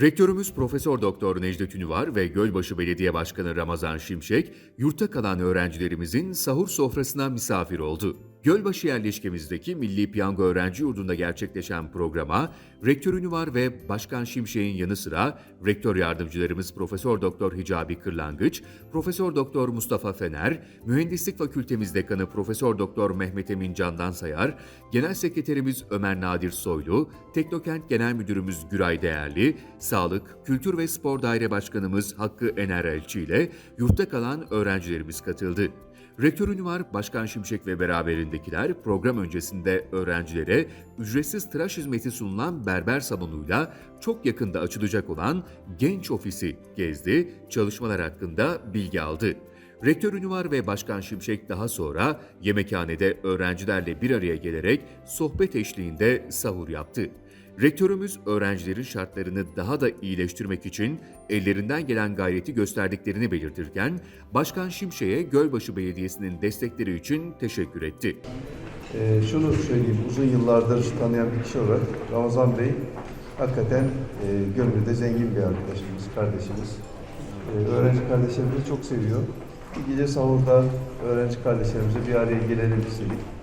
Rektörümüz Profesör Doktor Necdet Ünüvar ve Gölbaşı Belediye Başkanı Ramazan Şimşek, yurtta kalan öğrencilerimizin sahur sofrasına misafir oldu. Gölbaşı yerleşkemizdeki Milli Piyango Öğrenci Yurdu'nda gerçekleşen programa, Rektör Ünüvar ve Başkan Şimşek'in yanı sıra Rektör Yardımcılarımız Profesör Doktor Hicabi Kırlangıç, Profesör Doktor Mustafa Fener, Mühendislik Fakültemiz Dekanı Profesör Doktor Mehmet Emin Candan Sayar, Genel Sekreterimiz Ömer Nadir Soylu, Teknokent Genel Müdürümüz Güray Değerli, Sağlık, Kültür ve Spor Daire Başkanımız Hakkı Ener Elçi ile yurtta kalan öğrencilerimiz katıldı. Rektör Ünvar, Başkan Şimşek ve beraberindekiler program öncesinde öğrencilere ücretsiz tıraş hizmeti sunulan berber salonuyla çok yakında açılacak olan Genç Ofisi gezdi, çalışmalar hakkında bilgi aldı. Rektör Ünvar ve Başkan Şimşek daha sonra yemekhanede öğrencilerle bir araya gelerek sohbet eşliğinde sahur yaptı. Rektörümüz öğrencilerin şartlarını daha da iyileştirmek için ellerinden gelen gayreti gösterdiklerini belirtirken, Başkan Şimşek'e Gölbaşı Belediyesi'nin destekleri için teşekkür etti. Ee, şunu söyleyeyim, uzun yıllardır tanıyan bir kişi olarak Ramazan Bey hakikaten e, gönlünde zengin bir arkadaşımız, kardeşimiz. Ee, öğrenci kardeşlerimizi çok seviyor. Bir gece sahurda öğrenci kardeşlerimize bir araya gelelim istedik.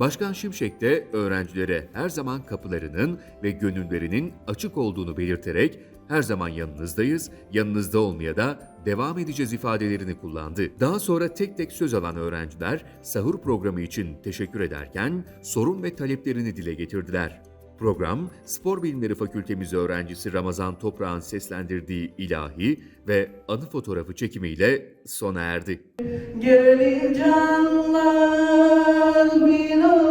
Başkan Şimşek de öğrencilere her zaman kapılarının ve gönüllerinin açık olduğunu belirterek her zaman yanınızdayız, yanınızda olmaya da devam edeceğiz ifadelerini kullandı. Daha sonra tek tek söz alan öğrenciler sahur programı için teşekkür ederken sorun ve taleplerini dile getirdiler. Program, Spor Bilimleri Fakültemiz öğrencisi Ramazan Toprağ'ın seslendirdiği ilahi ve anı fotoğrafı çekimiyle sona erdi. Gelin canlar Allah